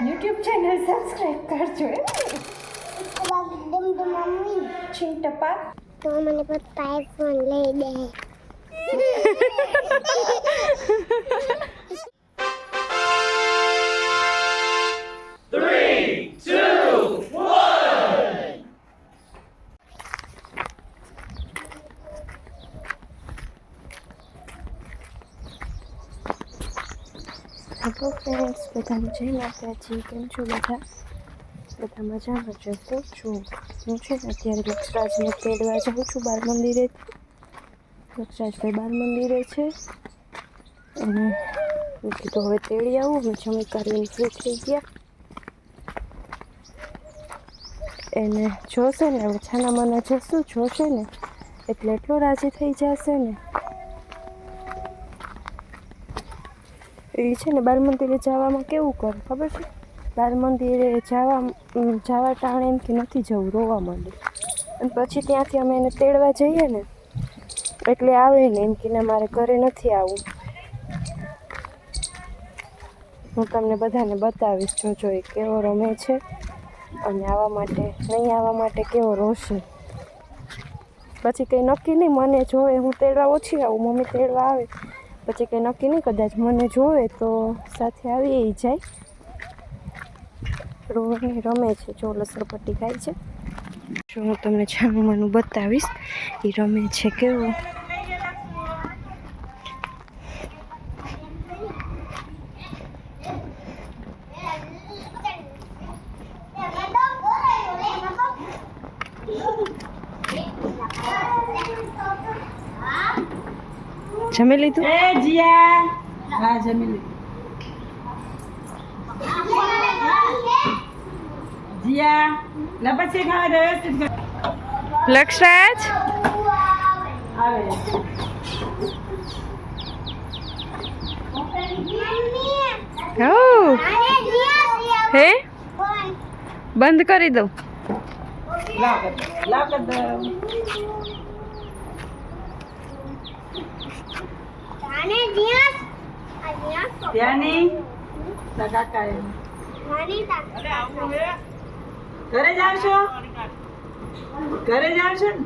YouTube channel subscribe કરજો મમ્મી ચિંટપા તો મને પપ્પા ફોન લઈ દે. હેલો ફ્રેન્ડ્સ બધાને જય માતાજી કેમ છો બધા બધા મજામાં જશો છું હું છે ને અત્યારે લક્ષરાજને તેડવા જાઉં છું બાર મંદિરે લક્ષરાજભાઈ બાર મંદિરે છે અને મેં કીધું હવે તેડી આવું મેં જમી કરીને ફ્રી થઈ ગયા એને જોશે ને મને માના જશું જોશે ને એટલે એટલો રાજી થઈ જશે ને એ છે ને, બાર મંદિરે જવામાં કેવું કરે, ખબર છે? બાર મંદિરે જવા જવા ટાણે એમ કે નથી જવું, રોવા માંડે. અને પછી ત્યાંથી અમે એને તેડવા જઈએ ને, એટલે આવે ને એમ કે મારે ઘરે નથી આવવું. હું તમને બધાને બતાવીશ જોજો એ કેવો રમે છે અને આવવા માટે, નહીં આવવા માટે કેવો રોશે. પછી કંઈ નક્કી નહીં, મને જોવે, હું તેડવા ઓછી આવું, મમ્મી તેડવા આવે. પછી કંઈ નક્કી નહીં, કદાચ મને જોવે તો સાથે આવી એ જાય. રોહની રમે છે, જો લસણપટ્ટી ખાય છે. જો હું તમને છાનુમાનું બતાવીશ એ રમે છે કેવું. જમી લીધું? એ જીયા. હા જમી લીધું. જીયા લે પછી ખાવા દે વ્યવસ્થિત. લક્ષરાજ? આવે. હો. હે? બંધ કરી દઉં. લાવ કર તારા કાકા એમ. ઘરે જાવ છો ઘરે જાવ છો ને?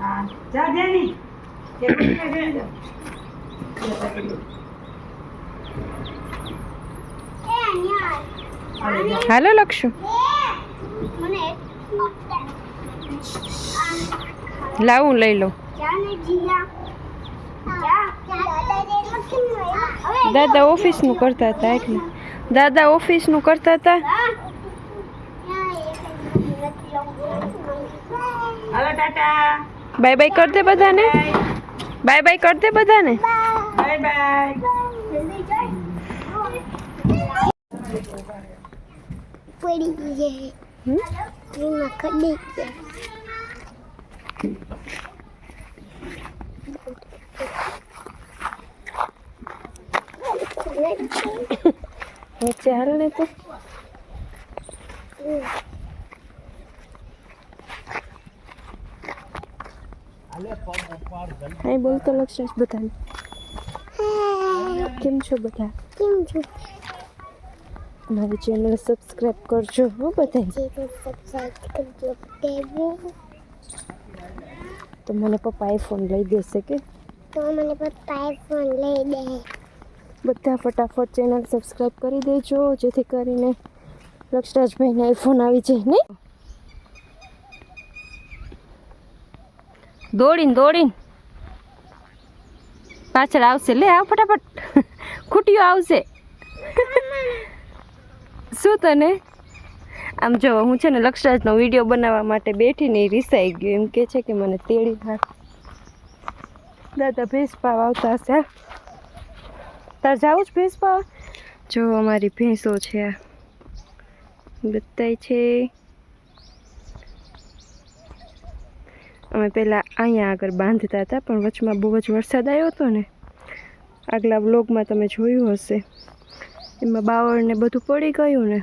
હા. જા ધ્યાની. કે ઘરે જાવ. હાલો, જા. હાલો લક્ષુ. લાવું લઈ લઉં દાદા ઓફિસનું કરતા હતા એટલે. દાદા ઓફિસનું કરતા હતા? બાય બાય કર દે બધાને. બાય બાય કર દે બધાને. બાય બાય પડી ગઈ હમ? એમાં કડી ગયા નીચે હાલ ને તો. હા બોલતો લક્ષેશ બધાને. કેમ છો બધા? કેમ છો? મારી ચેનલ સબસ્ક્રાઈબ કરજો હો બધા તો સબસ્ક્રાઇબ મને પપ્પા આઈફોન લઈ દેશે કે? તો મને પપ્પા ફોન લઈ દે. બધા ફટાફટ ચેનલ સબસ્ક્રાઈબ કરી દેજો, જેથી કરીને લક્ષરાજભાઈને આઈફોન આવી જાય, નહીં? દોડીને દોડીને. પાછળ આવશે. લે, આવ ફટાફટ. ખૂટ્યો આવશે. શું તને? આમ જો, હું છે ને લક્ષરાજનો વીડિયો બનાવવા માટે બેઠીને રીસાઈ ગયો. એમ કે છે કે મને તેડી નાખ. દાદા ભેંસ પાવ આવતા હશે? તાર જાવું જ ભેંસ પર જો અમારી ભેંસો છે. બતાય બધાય છે. અમે પહેલાં અહીંયા આગળ બાંધતા હતા પણ વચમાં બહુ જ વરસાદ આવ્યો હતો ને. આગલા બ્લોગમાં તમે જોયું હશે. એમાં બાવળ ને બધું પડી ગયું ને.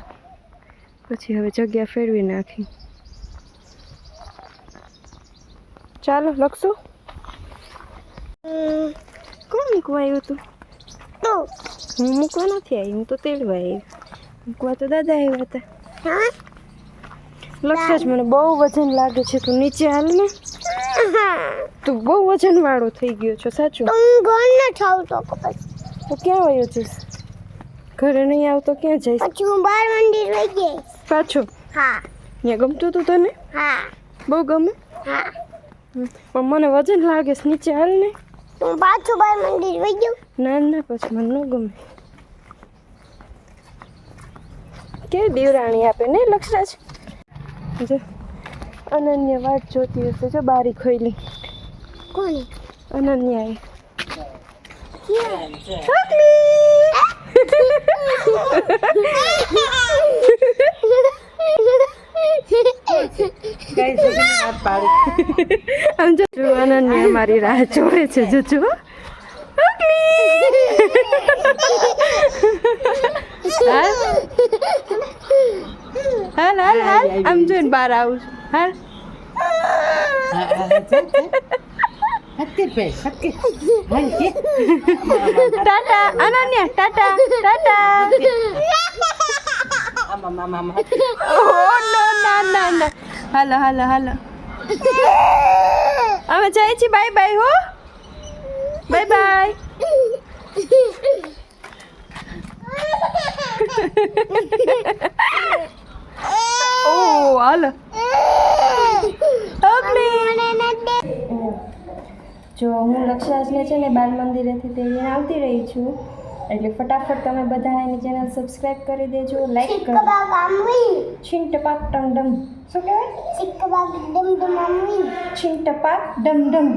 પછી હવે જગ્યા ફેરવી નાખી. ચાલો લખશું. કોણ મૂકવા આવ્યું હતું હું મૂકવા નથી આવી હું તો તેડવા આવી મૂકવા તો દાદા આવ્યા હતા. લક્ષ મને બહુ વજન લાગે છે તું નીચે હાલ ને. તું બહુ વજન વાળો થઈ ગયો છો સાચું? તો હું ઘર ન થાવ તો તો ક્યાં વયો જઈશ? ઘરે નહીં આવતો ક્યાં જઈશ? પછી હું બાર મંદિર વહી જઈશ. પાછું? હા. ત્યાં ગમતું તું તને? હા. બહુ ગમે? હા. પણ મને વજન લાગે છે નીચે હાલ ને. તો હું પાછું બાર મંદિર વહી જાઉં? ના ના પછી મને ન ગમે. કેવી દીવરાણી આપે ને લક્ષરાજ? જો અનન્ય વાટ જોતી હશે જો બારી ખોઈલી કોની? અનન્યાએ. પાડી આમ જો અનન્ય મારી રાહ જોવે છે જો જો હાલ. હાલ હાલ આમ જોઈને બહાર આવું છું. હાલ. ટાટા અનન્ય ટાટા ટાટા. હાલો હાલો હાલો. અમે જઈએ છીએ બાય બાય હો બાય બાય ઓ હાલો જો હું લક્ષરાજને છે ને બાલ મંદિરેથી તેડીને આવતી રહી છું એટલે ફટાફટ તમે બધા એની ચેનલ સબસ્ક્રાઇબ કરી દેજો લાઈક કરો છીન ટપાક ટમ ડમ શું કહેવાય? સિક્કબાગ ડમ ડમ અમવી છીન ટપાક ડમ ડમ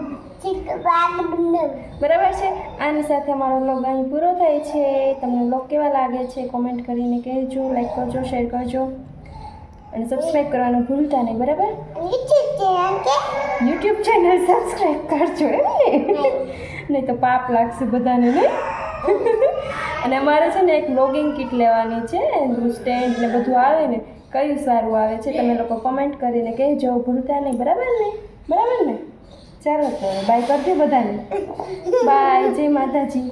બરાબર છે? આની સાથે અમારો વ્લોગ અહીં પૂરો થાય છે. તમને વ્લોગ કેવા લાગે છે કોમેન્ટ કરીને કહેજો લાઈક કરજો શેર કરજો. અને સબસ્ક્રાઈબ કરવાનું ભૂલતા નહીં બરાબર? યુટ્યુબ ચેનલ સબસ્ક્રાઇબ કરજો એમ ને? નહીં તો પાપ લાગશે બધાને નહીં? અને અમારે છે ને એક બ્લોગિંગ કિટ લેવાની છે સ્ટેન્ડ ને બધું આવે ને, કયું સારું આવે છે તમે લોકો કમેન્ટ કરીને કહેજો, ભૂલતા નહીં, બરાબર ને? બરાબર ને? ચાલો તો બાય કરજો બધાને. બાય જય માતાજી.